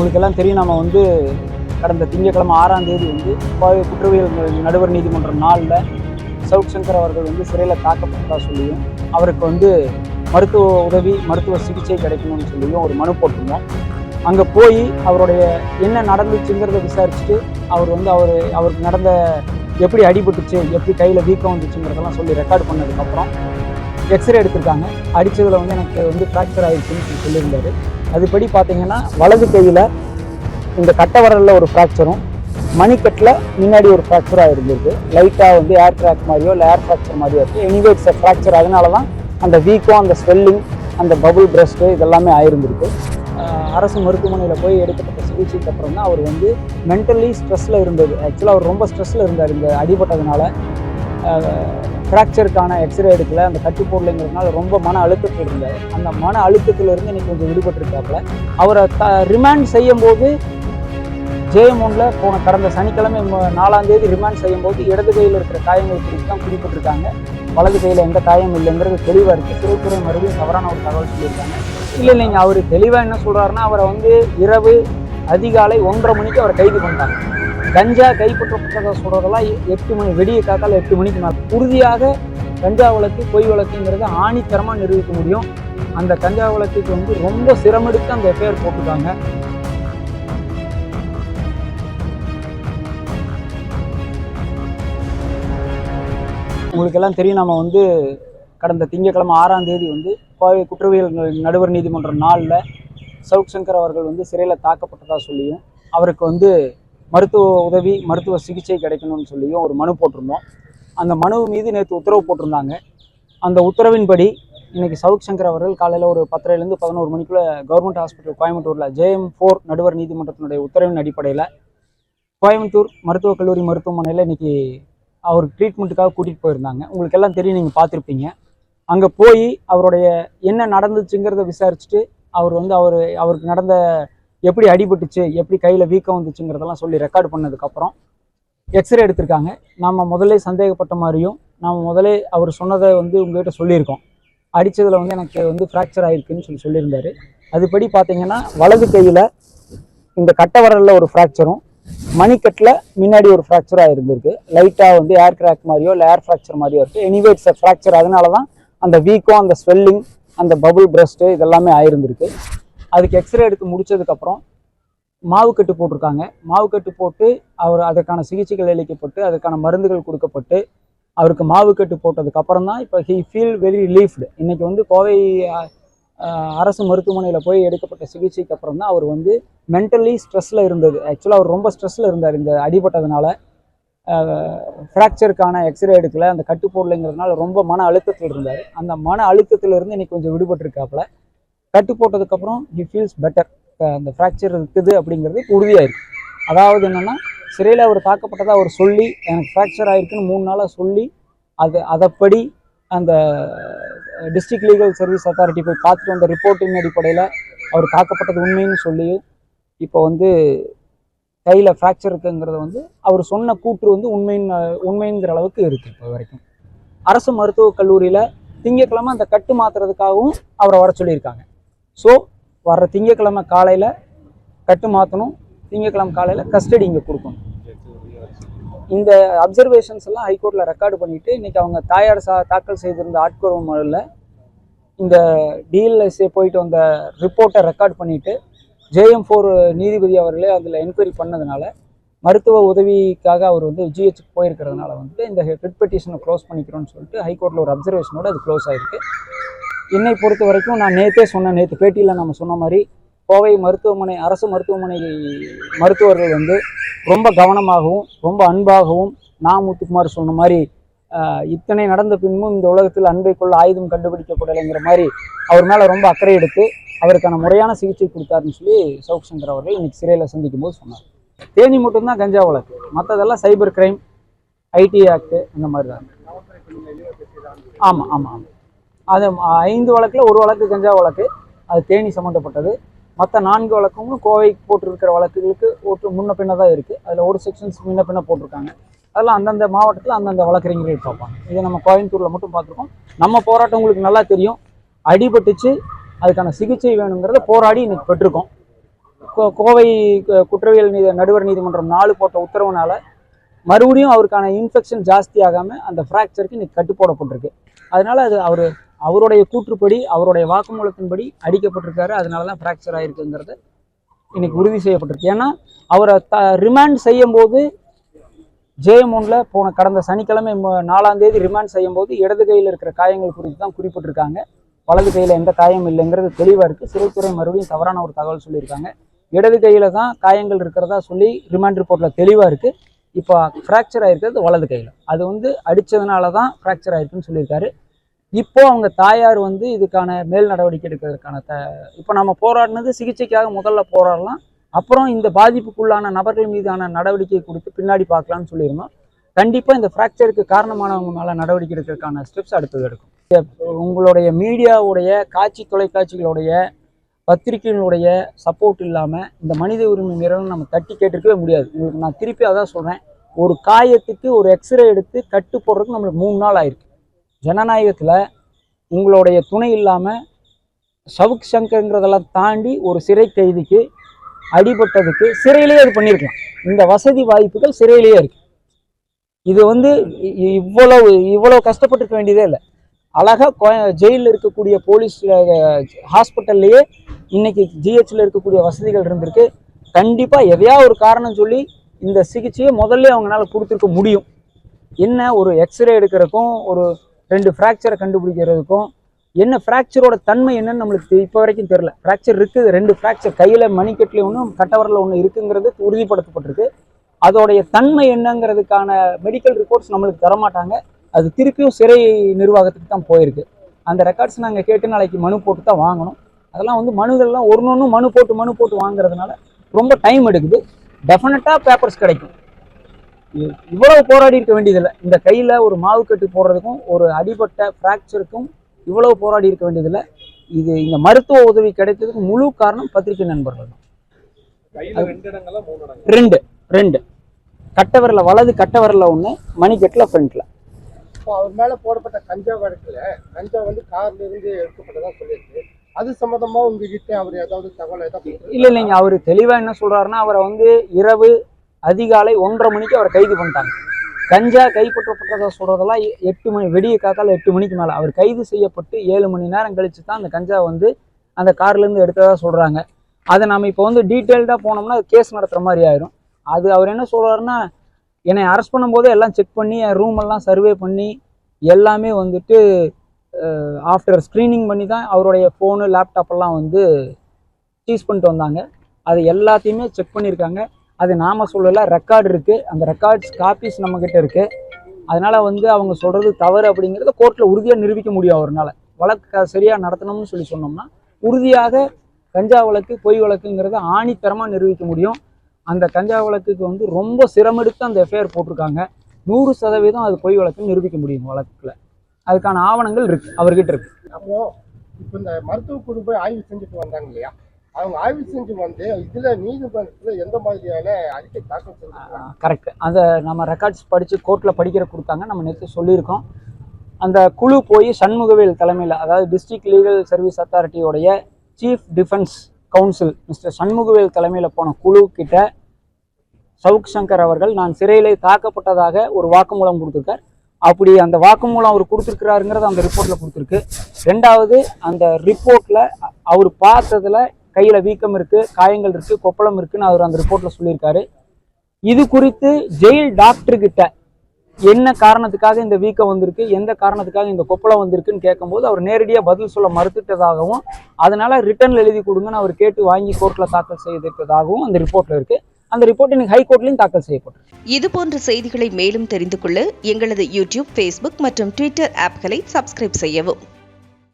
உங்களுக்கெல்லாம் தெரியும் நம்ம வந்து கடந்த திங்கட்கிழமை ஆறாம் தேதி வந்து கோவை குற்றவியல் நடுவர் நீதிமன்றம் நாளில் சவுக் சங்கர் அவர்கள் வந்து சிறையில் தாக்கப்பட்டதாக சொல்லியும் அவருக்கு வந்து மருத்துவ உதவி மருத்துவ சிகிச்சை கிடைக்கணும்னு சொல்லியும் ஒரு மனு போட்டிருந்தோம். அங்கே போய் அவருடைய என்ன நடந்துச்சுங்கிறத விசாரிச்சுட்டு அவர் வந்து அவர் அவருக்கு நடந்த எப்படி அடிபட்டுச்சு எப்படி கையில் வீக்கம் வந்துச்சுங்கிறதெல்லாம் சொல்லி ரெக்கார்ட் பண்ணதுக்கப்புறம் எக்ஸ்ரே எடுத்திருக்காங்க. அடித்ததில் வந்து எனக்கு வந்து ஃப்ராக்சர் ஆயிடுச்சுன்னு சொல்லி சொல்லியிருந்தாரு. அதுபடி பார்த்தீங்கன்னா வலது கையில் இந்த கட்டை ஒரு ஃப்ராக்சரும் மணிக்கட்டில் முன்னாடி ஒரு ஃப்ராக்சராக இருந்திருக்கு. லைட்டாக வந்து ஏர் கிராக் மாதிரியோ இல்லை ஏர் ஃப்ராக்சர் மாதிரியோ இருக்குது எனிவே இட்ஸ் ஃப்ராக்சர் அதனால தான் அந்த வீக்கம் அந்த ஸ்வெல்லிங் அந்த பபுள் பிரஸ்ட்டு இதெல்லாமே ஆயிருந்திருக்கு. அரசு மருத்துவமனையில் போய் எடுக்கப்பட்ட சிகிச்சைக்கு அப்புறம் தான் அவர் வந்து மென்டலி ஸ்ட்ரெஸ்ஸில் இருந்தது. ஆக்சுவலாக அவர் ரொம்ப ஸ்ட்ரெஸ்ஸில் இருந்தார். இந்த அடிபட்டதுனால. ஃப்ராக்சருக்கான எக்ஸ்ரே எடுக்கல. அந்த கட்டு போடலைங்கிறதுனால ரொம்ப மன அழுத்தத்தில் இருந்தார். அந்த மன அழுத்தத்திலிருந்து இன்னைக்கு கொஞ்சம் விடுபட்டிருக்காப்புல. அவரை த ரிமாண்ட் செய்யும் போது போன கடந்த சனிக்கிழமை நாலாந்தேதி நாலாம் தேதி ரிமாண்ட் செய்யும் போது இடது கையில் இருக்கிற காயங்கள் குறித்து தான் குறிப்பிட்டிருக்காங்க. வலது கையில் எந்த காயம் இல்லைங்கிறது தெளிவாக இருக்குது சிறைத்துறை மறுபடியும் தவறான ஒரு தகவல் சொல்லியிருக்காங்க. இல்லை இல்லைங்க அவர் தெளிவாக என்ன சொல்கிறாருன்னா அவரை வந்து இரவு அதிகாலை ஒன்றரை மணிக்கு அவரை கைது பண்ணிட்டாங்க. கஞ்சா கைப்பற்றப்பட்டதாக சொல்கிறதெல்லாம் எட்டு மணி வெடிய காத்தால எட்டு மணிக்கு மேலே. உறுதியாக கஞ்சா வழக்கு பொய் வழக்குங்கிறத ஆணித்தரமாக நிரூபிக்க முடியும். அந்த கஞ்சா வழக்குக்கு வந்து ரொம்ப சிரமெடுத்து அந்த எஃப்ஐஆர் போட்டுருக்காங்க. உங்களுக்கெல்லாம் தெரியும் நம்ம வந்து கடந்த திங்கட்கிழமை ஆறாம் தேதி வந்து கோவை குற்றவியல் நடுவர் நீதிமன்றம் நாளில் சவுக் சங்கர் அவர்கள் வந்து சிறையில் தாக்கப்பட்டதாக சொல்லியும் அவருக்கு வந்து மருத்துவ உதவி மருத்துவ சிகிச்சை கிடைக்கணும்னு சொல்லியும் ஒரு மனு போட்டிருந்தோம். அந்த மனு மீது நேற்று உத்தரவு போட்டிருந்தாங்க. அந்த உத்தரவின்படி இன்னைக்கு சவுக் சங்கர் அவர்கள் காலையில் ஒரு பத்தரைலேருந்து பதினோரு மணிக்குள்ளே கவர்மெண்ட் ஹாஸ்பிட்டல் கோயம்புத்தூரில் ஜேஎம் ஃபோர் நடுவர் நீதிமன்றத்தினுடைய உத்தரவின் அடிப்படையில் கோயம்புத்தூர் மருத்துவக் கல்லூரி மருத்துவமனையில் இன்னைக்கு அவர் ட்ரீட்மெண்ட்டுக்காக கூட்டிகிட்டு போயிருந்தாங்க. உங்களுக்கு எல்லாம் தெரியும் நீங்கள் பார்த்துருப்பீங்க. அங்கே போய் அவருடைய என்ன நடந்துச்சுங்கிறத விசாரிச்சுட்டு அவர் வந்து அவர் அவருக்கு நடந்த எப்படி அடிபட்டுச்சு எப்படி கையில் வீக்கம் வந்துச்சுங்கிறதெல்லாம் சொல்லி ரெக்கார்ட் பண்ணதுக்கப்புறம் எக்ஸ்ரே எடுத்திருக்காங்க. நம்ம முதல்ல சந்தேகப்பட்ட மாதிரியும் நம்ம முதலே அவர் சொன்னதை வந்து உங்கள்கிட்ட சொல்லியிருக்கோம். அடித்ததில் வந்து எனக்கு வந்து ஃப்ராக்சர் ஆகிருக்குன்னு சொல்லி சொல்லியிருந்தார். அதுபடி பார்த்தீங்கன்னா வலது கையில் இந்த கட்டை ஒரு ஃப்ராக்சரும் மணிக்கட்டில் முன்னாடி ஒரு ஃப்ராக்சராக இருந்திருக்கு. லைட்டாக வந்து ஏர் கிராக் மாதிரியோ இல்லை ஏர் ஃப்ராக்சர் மாதிரியோ இருக்குது எனிவே இட்ஸ் ஃப்ராக்சர் அதனால தான் அந்த வீக்கம் அந்த ஸ்வெல்லிங் அந்த பபுள் பிரஸ்ட்டு இதெல்லாமே ஆயிருந்திருக்கு. அதுக்கு எக்ஸ்ரே எடுத்து முடிச்சதுக்கப்புறம் மாவு கட்டு போட்டிருக்காங்க. மாவு கட்டு போட்டு அவர் அதற்கான சிகிச்சைகள் அளிக்கப்பட்டு அதுக்கான மருந்துகள் கொடுக்கப்பட்டு அவருக்கு மாவு கட்டு தான் இப்போ ஹி ஃபீல் வெரி ரிலீஃப்டு இன்றைக்கி வந்து கோவை அரசு மருத்துவமனையில் போய் எடுக்கப்பட்ட சிகிச்சைக்கு அப்புறம் தான் அவர் வந்து மென்டலி ஸ்ட்ரெஸ்ஸில் இருந்தது. ஆக்சுவலாக அவர் ரொம்ப ஸ்ட்ரெஸ்ஸில் இருந்தார் இந்த அடிபட்டதுனால. ஃப்ராக்சருக்கான எக்ஸ்ரே எடுக்கல. அந்த கட்டு போடலைங்கிறதுனால ரொம்ப மன அழுத்தத்தில் இருந்தார் அந்த மன அழுத்தத்திலிருந்து இன்னைக்கு கொஞ்சம் விடுபட்டிருக்காப்புல. கட்டு போட்டதுக்கப்புறம் ஹி ஃபீல்ஸ் பெட்டர் அந்த ஃப்ராக்சர் இருக்குது அப்படிங்கிறது உறுதியாயிருக்கு. அதாவது என்னென்னா சிறையில் அவர் தாக்கப்பட்டதாக அவர் சொல்லி எனக்கு ஃப்ராக்சர் ஆயிருக்குன்னு மூணு நாளாக சொல்லி அது அதைப்படி அந்த டிஸ்ட்ரிக்ட் லீகல் சர்வீஸ் அத்தாரிட்டி போய் பார்த்துட்டு வந்த ரிப்போர்ட்டின் அடிப்படையில் அவர் தாக்கப்பட்டது உண்மைன்னு சொல்லி இப்போ வந்து கையில் ஃப்ராக்சர் இருக்குங்கிறத வந்து அவர் சொன்ன கூற்று வந்து உண்மைன்னு உண்மைங்கிற அளவுக்கு இருக்குது இப்போ வரைக்கும். அரசு மருத்துவக் கல்லூரியில் திங்கக்கிழமை அந்த கட்டு மாற்றுறதுக்காகவும் அவரை வர சொல்லியிருக்காங்க. ஸோ வர்ற திங்கக்கிழமை காலையில் கட்டு மாற்றணும் திங்கக்கிழமை காலையில் கஸ்டடி இங்கே கொடுக்கணும். இந்த அப்சர்வேஷன்ஸ் எல்லாம் ஹைகோர்ட்டில் ரெக்கார்டு பண்ணிவிட்டு இன்றைக்கி அவங்க தாயார் சா தாக்கல் செய்திருந்த ஆட்கொருவ மனுவில் இந்த டிஎல்எஸ்ஏ போயிட்டு வந்த ரிப்போர்ட்டை ரெக்கார்ட் பண்ணிவிட்டு ஜேஎம் ஃபோர் நீதிபதி அவர்களே அதில் என்கொயரி பண்ணதுனால மருத்துவ உதவிக்காக அவர் வந்து ஜிஹெச்சுக்கு போயிருக்கிறதுனால வந்து இந்த ஹெட் பெட்டிஷனை க்ளோஸ் பண்ணிக்கிறோம்னு சொல்லிட்டு ஹைகோர்ட்டில் ஒரு அப்சர்வேஷனோட அது க்ளோஸ் ஆகிருக்கு என்னை பொறுத்த வரைக்கும் நான் நேற்றே சொன்னேன் நேற்று பேட்டியில் நம்ம சொன்ன மாதிரி கோவை மருத்துவமனை அரசு மருத்துவமனை மருத்துவர்கள் வந்து ரொம்ப கவனமாகவும் ரொம்ப அன்பாகவும் நான் முத்துக்குமார் சொன்ன மாதிரி இத்தனை நடந்த பின்பும் இந்த உலகத்தில் அன்பை கொள்ள ஆயுதம் கண்டுபிடிக்கப்படலைங்கிற மாதிரி அவர் மேலே ரொம்ப அக்கறை எடுத்து அவருக்கான முறையான சிகிச்சை கொடுத்தாருன்னு சொல்லி சவுக் சங்கர் அவர்கள் இன்னைக்கு சிறையில் சந்திக்கும் போது சொன்னார். தேனி மட்டும்தான் கஞ்சா வழக்கு மற்றதெல்லாம் சைபர் கிரைம் ஐடி ஆக்ட் அந்த மாதிரி தான் ஆமாம் ஆமாம் ஆமாம் அது ஐந்து வழக்கில் ஒரு வழக்கு கஞ்சா வழக்கு அது தேனி சம்மந்தப்பட்டது மற்ற நான்கு வழக்கமும் கோவை போட்டிருக்கிற வழக்குகளுக்கு ஒரு முன்ன பின்ன தான் இருக்குது அதில் ஒரு செக்ஷன்ஸ் முன்ன பின்ன போட்டிருக்காங்க. அதெல்லாம் அந்தந்த மாவட்டத்தில் அந்தந்த வழக்கறிஞர்கள் பார்ப்பாங்க இதை நம்ம கோயம்புத்தூரில் மட்டும் பார்த்துருக்கோம். நம்ம போராட்டம் உங்களுக்கு நல்லா தெரியும். அடிபட்டுச்சு அதுக்கான சிகிச்சை வேணுங்கிறத போராடி இன்னைக்கு பெற்றிருக்கோம். கோ- கோவை குற்றவியல் நீதி நடுவர் நீதிமன்றம் நாலு போட்ட உத்தரவுனால மறுபடியும் அவருக்கான இன்ஃபெக்ஷன் ஜாஸ்தி ஆகாமல் அந்த ஃப்ராக்சருக்கு இன்னைக்கு கட்டு போடப்பட்டிருக்கு அதனால் அது அவர் அவருடைய கூற்றுப்படி அவருடைய வாக்குமூலத்தின்படி அடிக்கப்பட்டிருக்காரு. அதனால தான் ஃப்ராக்சர் ஆகிருக்குங்கிறது இன்னைக்கு உறுதி செய்யப்பட்டிருக்கு. ஏன்னா அவரை த ரிமாண்ட் செய்யும் போது போன கடந்த சனிக்கிழமை நாலாந்தேதி நாலாம் தேதி ரிமாண்ட் செய்யும் போது இடது கையில் இருக்கிற காயங்கள் குறித்து தான் குறிப்பிட்டிருக்காங்க. வலது கையில் எந்த காயம் இல்லைங்கிறது தெளிவாக இருக்குது சிறைத்துறை மறுபடியும் தவறான ஒரு தகவல் சொல்லியிருக்காங்க. இடது கையில் தான் காயங்கள் இருக்கிறதா சொல்லி ரிமாண்ட் ரிப்போர்ட்டில் தெளிவாக இருக்குது இப்போ ஃப்ராக்சர் ஆகிருக்கிறது வலது கையில். அது வந்து அடித்ததுனால தான் ஃப்ராக்சர் ஆயிருக்குன்னு சொல்லியிருக்காரு. இப்போ அவங்க தாயார் வந்து இதுக்கான மேல் நடவடிக்கை எடுக்கிறதுக்கான த இப்போ நம்ம போராடினது சிகிச்சைக்காக முதல்ல போராடலாம். அப்புறம் இந்த பாதிப்புக்குள்ளான நபர்கள் மீதான நடவடிக்கை கொடுத்து பின்னாடி பார்க்கலாம்னு சொல்லியிருந்தோம். கண்டிப்பாக இந்த ஃப்ராக்சருக்கு காரணமானவங்க மேலே நடவடிக்கை எடுக்கிறதுக்கான ஸ்டெப்ஸ் அடுத்தது எடுக்கும். உங்களுடைய மீடியாவுடைய காட்சி தொலைக்காட்சிகளுடைய பத்திரிகைகளுடைய சப்போர்ட் இல்லாமல் இந்த மனித உரிமை மீறல் நம்ம தட்டி கேட்டிருக்கவே முடியாது. உங்களுக்கு நான் திருப்பி அதான் சொல்கிறேன் ஒரு காயத்துக்கு ஒரு எக்ஸ்ரே எடுத்து கட்டு போடுறதுக்கு நம்மளுக்கு மூணு நாள் ஆயிருக்கு. ஜனநாயகத்தில் உங்களுடைய துணை இல்லாமல் சவுக் சங்கர்ங்கிறதெல்லாம் தாண்டி ஒரு சிறை கைதிக்கு அடிபட்டதுக்கு சிறையிலேயே அது பண்ணியிருக்கலாம். இந்த வசதி வாய்ப்புகள் சிறையிலேயே இருக்கு. இது வந்து இவ்வளோ இவ்வளோ இவ்வளவு இவ்வளவு வேண்டியதே இல்லை. அழகா ஜெயிலில் இருக்கக்கூடிய போலீஸ் ஹாஸ்பிட்டல்லையே இன்னைக்கு ஜிஹெச்சில் இருக்கக்கூடிய வசதிகள் இருந்திருக்கு. கண்டிப்பாக எதையா ஒரு காரணம் சொல்லி இந்த சிகிச்சையை முதல்ல அவங்களால கொடுத்துருக்க முடியும். என்ன ஒரு எக்ஸ்ரே எடுக்கிறதுக்கும் ஒரு ரெண்டு ஃப்ராக்சரை கண்டுபிடிக்கிறதுக்கும் என்ன ஃப்ராக்சரோட தன்மை என்னன்னு நம்மளுக்கு இப்போ வரைக்கும் தெரில ஃப்ராக்சர் இருக்குது ரெண்டு ஃப்ராக்சர் கையில் மணிக்கட்டில் ஒன்றும் கட்டவரில் ஒன்று இருக்குங்கிறது உறுதிப்படுத்தப்பட்டிருக்கு. அதோடைய தன்மை என்னங்கிறதுக்கான மெடிக்கல் ரிப்போர்ட்ஸ் நம்மளுக்கு தரமாட்டாங்க. அது திருப்பியும் சிறை நிர்வாகத்துக்கு தான் போயிருக்கு. அந்த ரெக்கார்ட்ஸ் நாங்கள் கேட்டு நாளைக்கு மனு போட்டு தான் வாங்கணும். அதெல்லாம் வந்து மனுகள்லாம் ஒன்று ஒன்று மனு போட்டு மனு போட்டு வாங்குறதுனால ரொம்ப டைம் எடுக்குது. டெஃபினட்டாக பேப்பர்ஸ் கிடைக்கும். இவ்வளவு போராடி இருக்க வேண்டியதில்லை. இந்த கையில் ஒரு மாவு கட்டு போடுறதுக்கும் ஒரு அடிபட்ட ஃப்ராக்சருக்கும் இவ்வளவு போராடி இருக்க வேண்டியதில்லை. இது இந்த மருத்துவ உதவி கிடைத்ததுக்கு முழு காரணம் பத்திரிகை நண்பர்கள் தான். ரெண்டு ரெண்டு கட்டவரில் வலது கட்டவரில் ஒன்று மணிக்கட்டில் ஃப்ரண்ட்டில் இப்போ அவர் மேல போடப்பட்ட கஞ்சா வழக்குல கஞ்சா வந்து கார்ல இருந்து எடுக்கப்பட்டதா சொல்லியிருக்கு அது சம்பந்தமா உங்ககிட்ட அவர் ஏதாவது தகவல் ஏதாவது இல்லை இல்லைங்க. அவர் தெளிவாக என்ன சொல்கிறாருன்னா அவரை வந்து இரவு அதிகாலை ஒன்றரை மணிக்கு அவரை கைது பண்ணிட்டாங்க. கஞ்சா கைப்பற்றப்பட்டதாக சொல்கிறதெல்லாம் எட்டு மணி வெடிய காத்தால எட்டு மணிக்கு மேலே. அவர் கைது செய்யப்பட்டு ஏழு மணி நேரம் கழித்து தான் அந்த கஞ்சா வந்து அந்த கார்லேருந்து எடுத்ததாக சொல்கிறாங்க அதை நம்ம இப்போ வந்து டீட்டெயில்டாக போனோம்னா கேஸ் நடத்துகிற மாதிரி ஆயிரும். அது அவர் என்ன சொல்கிறாருன்னா என்னை அரெஸ்ட் பண்ணும்போது எல்லாம் செக் பண்ணி என் ரூம் எல்லாம் சர்வே பண்ணி எல்லாமே வந்துட்டு ஆஃப்டர் ஸ்க்ரீனிங் பண்ணி தான் அவருடைய ஃபோனு லேப்டாப்பெல்லாம் வந்து சீஸ் பண்ணிட்டு வந்தாங்க. அது எல்லாத்தையுமே செக் பண்ணியிருக்காங்க. அது நாம சொல்லலாம் ரெக்கார்டு இருக்குது அந்த ரெக்கார்ட்ஸ் காப்பீஸ் நம்மக்கிட்ட இருக்குது அதனால் வந்து அவங்க சொல்கிறது தவறு அப்படிங்கிறத கோர்ட்டில் உறுதியாக நிரூபிக்க முடியும் அவர்னால. வழக்கு சரியாக நடத்தணும்னு சொல்லி சொன்னோம்னா உறுதியாக கஞ்சா வழக்கு பொய் வழக்குங்கிறத ஆணித்தரமாக நிரூபிக்க முடியும். அந்த கஞ்சா வழக்குக்கு வந்து ரொம்ப சிரமெடுத்து அந்த எஃப்ஐஆர் போட்டிருக்காங்க. நூறு சதவீதம் அது பொய் வழக்குன்னு நிரூபிக்க முடியும் வழக்கில். அதுக்கான ஆவணங்கள் இருக்குது அவர்கிட்ட இருக்குது அப்போது இப்போ இந்த மருத்துவ குழு போய் ஆய்வு செஞ்சுட்டு வந்தாங்க இல்லையா? அவங்க ஆய்வு செஞ்சு வந்து இதுல நீதிமன்றத்துல எந்த மாதிரியான அறிக்கை தாக்கல் செஞ்சிருக்காங்க கரெக்ட் அந்த நம்ம ரெக்கார்ட்ஸ் படித்து கோர்ட்டில் படிக்கிற கொடுத்தாங்க. நம்ம நேற்று சொல்லியிருக்கோம். அந்த குழு போய் சண்முகவேல் தலைமையில் அதாவது district legal service அத்தாரிட்டியோடைய chief defence council mister Shanmugavel தலைமையில் போன குழு கிட்ட சவுக் சங்கர் அவர்கள் நான் சிறையிலே தாக்கப்பட்டதாக ஒரு வாக்குமூலம் கொடுத்துருக்கார். அப்படி அந்த வாக்குமூலம் அவர் கொடுத்துருக்கிறாருங்கிறது அந்த ரிப்போர்ட்டில் கொடுத்துருக்கு. ரெண்டாவது அந்த ரிப்போர்ட்டில் அவர் பார்த்ததுல கையில் வீக்கம் இருக்குது காயங்கள் இருக்குது கொப்பளம் இருக்குன்னு அவர் அந்த ரிப்போர்ட்டில் சொல்லியிருக்காரு. இது குறித்து ஜெயில் டாக்டர்கிட்ட என்ன காரணத்துக்காக இந்த வீக்கம் வந்திருக்கு எந்த காரணத்துக்காக இந்த கொப்பளம் வந்திருக்குன்னு கேட்கும்போது அவர் நேரடியாக பதில் சொல்ல மறுத்துட்டதாகவும் அதனால் ரிட்டர்னில் எழுதி கொடுங்கன்னு அவர் கேட்டு வாங்கி கோர்ட்டில் தாக்கல் செய்திருப்பதாகவும் அந்த ரிப்போர்ட்டில் இருக்குது அந்த ரிப்போர்ட் இன்னைக்கு ஹைகோர்ட்லையும் தாக்கல் செய்யப்பட்டது இது போன்ற செய்திகளை மேலும் தெரிந்து கொள்ள எங்களது யூடியூப் ஃபேஸ்புக் மற்றும் ட்விட்டர் ஆப்களை சப்ஸ்கிரைப் செய்யவும்.